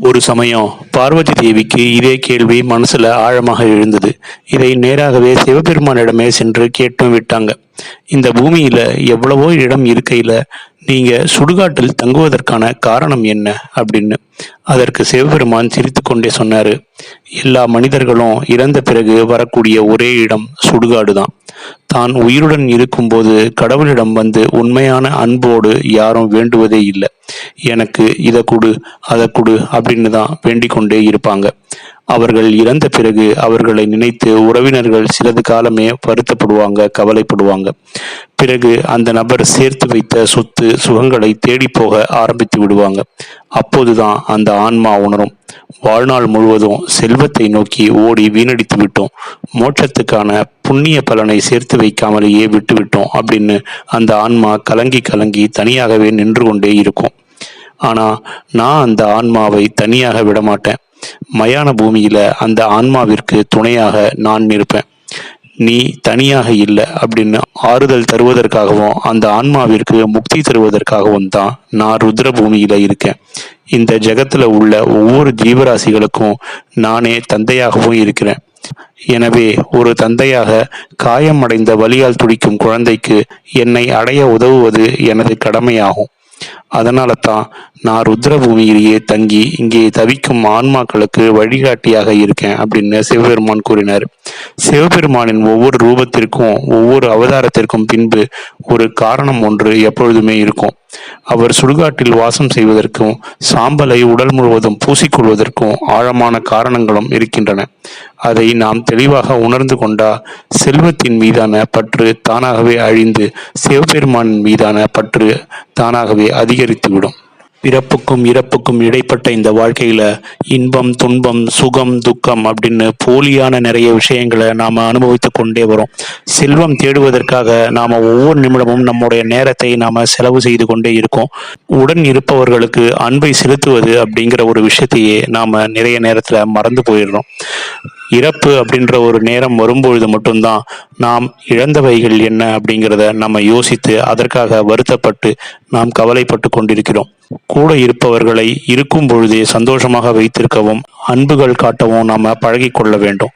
ஒரு சமயம் பார்வதி தேவிக்கு இதே கேள்வி மனசுல ஆழமாக எழுந்தது. இதை நேராகவே சிவபெருமானிடமே சென்று கேட்டும் விட்டாங்க. இந்த பூமியில எவ்வளவோ இடம் இருக்கையில நீங்கள் சுடுகாட்டில் தங்குவதற்கான காரணம் என்ன அப்படின்னு அதற்கு சிவபெருமான் சிரித்து கொண்டே சொன்னார். எல்லா மனிதர்களும் இறந்த பிறகு வரக்கூடிய ஒரே இடம் சுடுகாடு தான் தான் உயிருடன் இருக்கும்போது கடவுளிடம் வந்து உண்மையான அன்போடு யாரும் வேண்டுவதே இல்லை. எனக்கு இதை கொடு அதை கொடு அப்படின்னு தான் வேண்டிக் கொண்டே இருப்பாங்க. அவர்கள் இறந்த பிறகு அவர்களை நினைத்து உறவினர்கள் சிலது காலமே வருத்தப்படுவாங்க கவலைப்படுவாங்க. பிறகு அந்த நபர் சேர்த்து வைத்த சொத்து சுகங்களை தேடி போக ஆரம்பித்து விடுவாங்க. அப்போதுதான் அந்த ஆன்மா உணரும். வாழ்நாள் முழுவதும் செல்வத்தை நோக்கி ஓடி வீணடித்து விட்டோம். மோட்சத்துக்கான புண்ணிய பலனை சேர்த்து வைக்காமலேயே விட்டுவிட்டோம் அப்படின்னு அந்த ஆன்மா கலங்கி கலங்கி தனியாகவே நின்று கொண்டே இருக்கும். ஆனா நான் அந்த ஆன்மாவை தனியாக விடமாட்டேன். மயான பூமியில அந்த ஆன்மாவிற்கு துணையாக நான் இருப்பேன் நீ தனியாக இல்லை அப்படின்னு ஆறுதல் தருவதற்காகவும் அந்த ஆன்மாவிற்கு முக்தி தருவதற்காகவும் தான் நான் ருத்ர பூமியில இருக்கேன். இந்த ஜெகத்தில் உள்ள ஒவ்வொரு ஜீவராசிகளுக்கும் நானே தந்தையாகவும் இருக்கிறேன். எனவே ஒரு தந்தையாக காயம் அடைந்த வலியால் துடிக்கும் குழந்தைக்கு என்னை அடைய உதவுவது எனது கடமையாகும். அதனால தான் நான் ருத்ரபூமியிலேயே தங்கி இங்கே தவிக்கும் ஆன்மாக்களுக்கு வழிகாட்டியாக இருக்கேன் அப்படின்னு சிவபெருமான் கூறினார். சிவபெருமானின் ஒவ்வொரு ரூபத்திற்கும் ஒவ்வொரு அவதாரத்திற்கும் பின்பு ஒரு காரணம் ஒன்று எப்பொழுதுமே இருக்கும். அவர் சுடுகாட்டில் வாசம் செய்வதற்கும் சாம்பலை உடல் முழுவதும் பூசிக்கொள்வதற்கும் ஆழமான காரணங்களும் இருக்கின்றன. அதை நாம் தெளிவாக உணர்ந்து கொண்டா செல்வத்தின் மீதான பற்று தானாகவே அழிந்து சிவபெருமானின் மீதான பற்று தானாகவே அதிகரித்துவிடும். பிறப்புக்கும் இறப்புக்கும் இடைப்பட்ட இந்த வாழ்க்கையில் இன்பம் துன்பம் சுகம் துக்கம் அப்படின்னு போலியான நிறைய விஷயங்களை நாம் அனுபவித்து கொண்டே வரோம். செல்வம் தேடுவதற்காக நாம் ஒவ்வொரு நிமிடமும் நம்முடைய நேரத்தை நாம் செலவு செய்து கொண்டே இருக்கோம். உடன் இருப்பவர்களுக்கு அன்பை செலுத்துவது அப்படிங்கிற ஒரு விஷயத்தையே நாம் நிறைய நேரத்தில் மறந்து போயிடுறோம். இறப்பு அப்படின்ற ஒரு நேரம் வரும்பொழுது மட்டும்தான் நாம் இழந்தவைகள் என்ன அப்படிங்கிறத நம்ம யோசித்து அதற்காக வருத்தப்பட்டு நாம் கவலைப்பட்டு கொண்டிருக்கிறோம். கூட இருப்பவர்களை இருக்கும் பொழுதே சந்தோஷமாக வைத்திருக்கவும் அன்புகள் காட்டவும் நாம் பழகி கொள்ள வேண்டும்.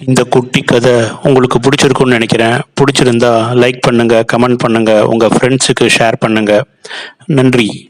இந்த குட்டி கதை உங்களுக்கு பிடிச்சிருக்குன்னு நினைக்கிறேன். பிடிச்சிருந்தா லைக் பண்ணுங்கள் கமெண்ட் பண்ணுங்கள் உங்கள் ஃப்ரெண்ட்ஸுக்கு ஷேர் பண்ணுங்கள் நன்றி.